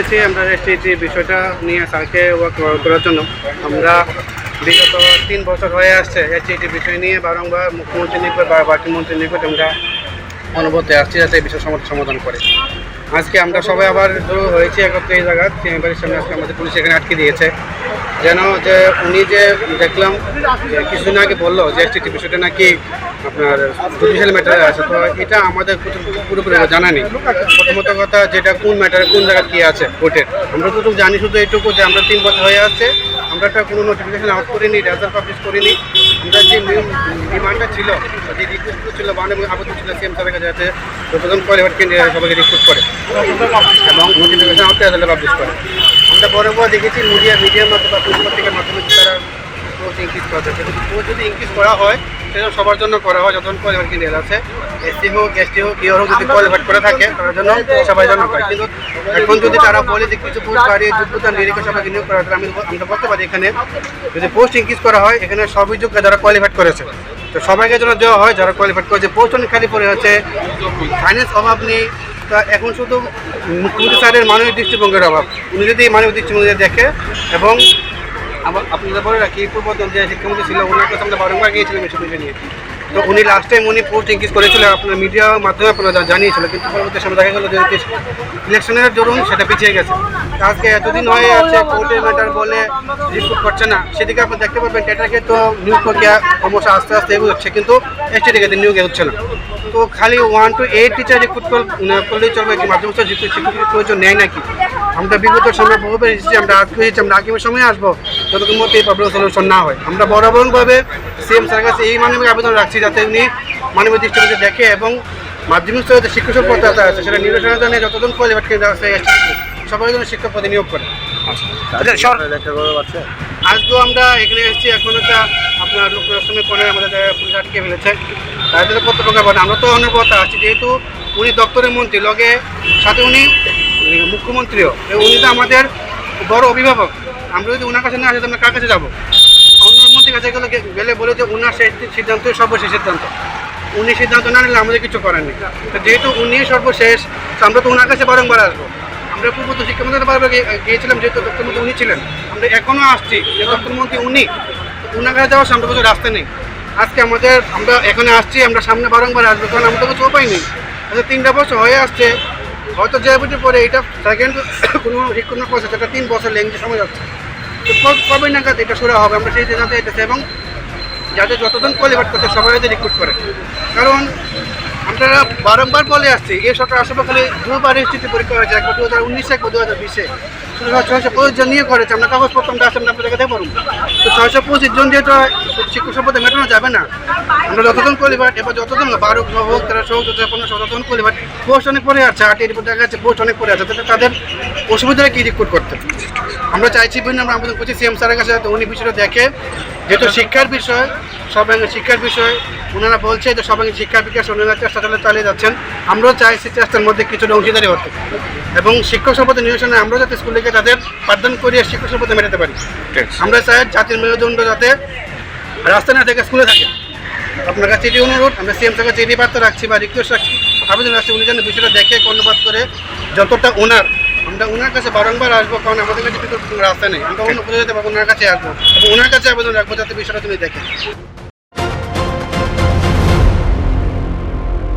এসেছি আমরা এসেছি বিষয়টা নিয়ে স্যারকে ওয়ার্ক করার জন্য। আমরা বিগত তিন বছর হয়ে আসছে এসেছি বিষয় নিয়ে বারংবার মুখ্যমন্ত্রী নিকট বা বাকি মন্ত্রী নিকট আমরা অনুভূতি আসছি যাতে এই বিষয় সমাধান করে। আজকে আমরা সবাই আবার হয়েছি একত্রে এই জায়গা চেম্বারের সামনে আজকে আমাদের পুলিশ এখানে আটকে দিয়েছে। যেন যে উনি যে দেখলাম কিছুদিন আগে বলল যে এসটি বিষয়টা নাকি আপনার জুডিশিয়াল ম্যাটারে আছে, তো এটা আমাদের পুরোপুরি জানা নেই। প্রথমত কথা যেটা কোন ম্যাটারে কোন জায়গায় কী আছে কোর্টের আমরা তো জানি শুধু এইটুকু যে আমরা তিন বছর হয়ে আসছে আমরা একটা কোনো নোটিফিকেশন আউট করিনি রেজাল্ট পাবলিশ করিনি। আমরা যে ডিমান্ডটা ছিল, যে রিকোয়েস্টগুলো ছিল মানে আবেদন ছিল সিএম কাছে যাতে প্রথম করে, এবার কেন্দ্রে সবাইকে রিক্রুট করে। এবং নোটিফিকেশন আউট আসলে পাবলিশ করে। আমরা বড় বড় দেখেছি মিডিয়া মিডিয়ার মাধ্যমে বা পত্রিকার মাধ্যমে তারা কোর্স ইনক্রিজ করা যাচ্ছে কিন্তু পোস্ট যদি ইনক্রিজ করা হয় সেটা সবার জন্য করা হয়, যতক্ষণ কোয়ালিফাইড ক্যান্ডিডেট আছে। এসটি হোক এসটি হোক, কেউ হোক যদি কোয়ালিফাইড করে থাকে, তার জন্য সবাই জন্য করে। কিন্তু এখন যদি তারা বলে যে কিছু পোস্ট বাড়িয়ে যোগ্যতা নিরীক্ষা সবাইকে নিয়োগ করা আমি আমরা বলতে পারি এখানে যদি পোস্ট ইনক্রিজ করা হয়, এখানে সবই যোগ্য যারা কোয়ালিফাইড করেছে, তো সবাইকে যেন দেওয়া হয় যারা কোয়ালিফাইড করেছে। পোস্ট অনেক খালি পড়ে হচ্ছে ফাইন্যান্স অভাব নেই, তা এখন শুধু মুখ্যমন্ত্রী স্যারের মানবিক দৃষ্টিভঙ্গির অভাব। উনি যদি এই মানবিক দৃষ্টিভঙ্গি দেখে, এবং আমার আপনাদের বলে রাখি পূর্বতন যে শিক্ষামন্ত্রী ছিল ওনার কাছে আমরা বারংবার গিয়েছিলাম এসব বিষয় নিয়ে। তো উনি লাস্ট টাইম উনি পোস্ট ইনক্রিজ করেছিল, আপনার মিডিয়ার মাধ্যমে আপনারা জানিয়েছিল, কিন্তু পরবর্তী সময় দেখা গেল যে ইলেকশনের দরুন সেটা পিছিয়ে গেছে। আজকে এতদিন হয়ে আছে কোর্টের ম্যাটার বলে রিপোর্ট করছে না, সেদিকে আপনি দেখতে পাবেন টেটাকে তো নিয়োগ প্রক্রিয়া ক্রমশ আস্তে আস্তে এগোচ্ছে, কিন্তু এসটিডিকে নিয়োগ এগোচ্ছে না। তো খালি one two eight teacher recruit করলেই চলবে কি? মাধ্যমিক শিক্ষকের প্রয়োজন নেয় নাকি? আমরা বিগত সময় বহুবার এসেছি, আমরা আজকে এসেছি আমরা আগামী সময় আসব, যতক্ষণ মধ্যে এই প্রবলেম সলিউশন না হয়। আমরা বরাবরভাবে সিএম স্যারের কাছে এই মানবিক আবেদন রাখছি যাতে উনি মানবিক দৃষ্টিভঙ্গি দেখে এবং মাধ্যমিক স্তরে শিক্ষক পদ্ধতি আছে, সেটা নির্বাচনের জন্য যতদিন কোয়ালিফাইড কেন্দ্র আছে, সবাই যেন শিক্ষক পদে নিয়োগ করে। আজকেও আমরা এখানে এসেছি এখন একটা আপনার লোকদর্শনের পরে আমাদের পুলিশ আটকে ফেলেছে। তাদের কত টাকা পাঠান আমরা তো কথা আছি যেহেতু উনি দপ্তরের মন্ত্রী লগে সাথে উনি মুখ্যমন্ত্রীও তো উনি তো আমাদের বড় অভিভাবক। আমরা যদি ওনার কাছে না আসি তো আমরা কার কাছে যাব? অন্য মন্ত্রীর কাছে গেলে গেলে বলে যে ওনার সেই সিদ্ধান্ত সর্বশেষ সিদ্ধান্ত। উনি সিদ্ধান্ত না নিলে আমাদের কিছু করার নেই। যেহেতু উনি সর্বশেষ আমরা তো ওনার কাছে বারংবার আসব। আমরা পূর্ব তো শিক্ষামন্ত্রী বারবার গিয়েছিলাম যেহেতু দপ্তরমন্ত্রী উনি ছিলেন। আমরা এখনও আসছি যে দপ্তরমন্ত্রী উনি। ওনার কাছে যাওয়ার সামনে কিছু রাস্তা নেই। আজকে আমাদের আমরা এখানে আসছি আমরা সামনে বারংবার আসব কারণ আমাদের কিছু উপায় নেই। আচ্ছা তিনটা বছর হয়ে আসছে হয়তো যে বুঝে পরে এটা সেকেন্ড কোনো শিক্ষণ করছে সেটা তিন বছর লেংথ সময় যাচ্ছে। কবে নাগাদ এটা শুরু হবে আমরা সেই জানাতে এসেছি এবং যাদের যতজন কোয়ালিফাইড করছে সবাই যাতে রিক্রুট করে। কারণ আমরা বারংবার বলে আসছে, এই সরকার আসবে খালি দুবার স্থিতি পরীক্ষা হয়েছে, একবার দু হাজার উনিশে, একবার দু হাজার বিশে ছয়শো পঁচিশ জন নিয়ে করেছে, আমরা কাগজপত্র আমরা আসলে আমরা দেখাতে পারব তো ছয়শো পঁচিশ জন যেহেতু শিক্ষক সম্পদে মেটানো যাবে না, আমরা যতজন কোয়ালিফাইড এবার যতজন বারো হোক তেরোশো হোক, চোদ্দ পনেরোশো যতজন কোয়ালিফাইড পোস্ট অনেক পরে আছে, আট, এর দেখা যাচ্ছে, পোস্ট অনেক পরে আছে, তাদের অসুবিধা কি রিক্রুট করতে? আমরা চাইছি বিভিন্ন আমরা আবেদন করছি সিএম স্যারের কাছে যাতে উনি বিষয়টা দেখে। যেহেতু শিক্ষার বিষয় সর্বাঙ্গে শিক্ষার বিষয় ওনারা বলছে যে সর্বাঙ্গে শিক্ষার বিকাশ ওনারা চেষ্টা চালিয়ে চালিয়ে যাচ্ছেন। আমরাও চাই সেই চেষ্টার মধ্যে কিছুটা অংশীদারি হতে। এবং শিক্ষক সম্পদের নিয়োজনে আমরাও যাতে স্কুলে গিয়ে তাদের পাঠদান করিয়ে শিক্ষক সম্পদে মেটাতে পারি। আমরা চাই জাতির মেরুদণ্ড যাতে রাস্তা না থেকে স্কুলে থাকে। আপনার কাছে এটি অনুরোধ আমরা সিএম থেকে চিঠি বার্তা রাখছি বা রিকোয়েস্ট রাখছি আবেদন রাখছি উনি যেন বিষয়টা দেখে কর্ণপাত করে যতটা ওনার আমরা ওনার কাছে বারংবার আসব, কারণ আমাদের কাছে বিকল্প কোনো রাস্তা নেই। আমরা অন্য কোথাও যেতে পারব ওনার কাছে আসব। ওনার কাছে আবেদন রাখব যাতে বিষয়টা তুমি দেখে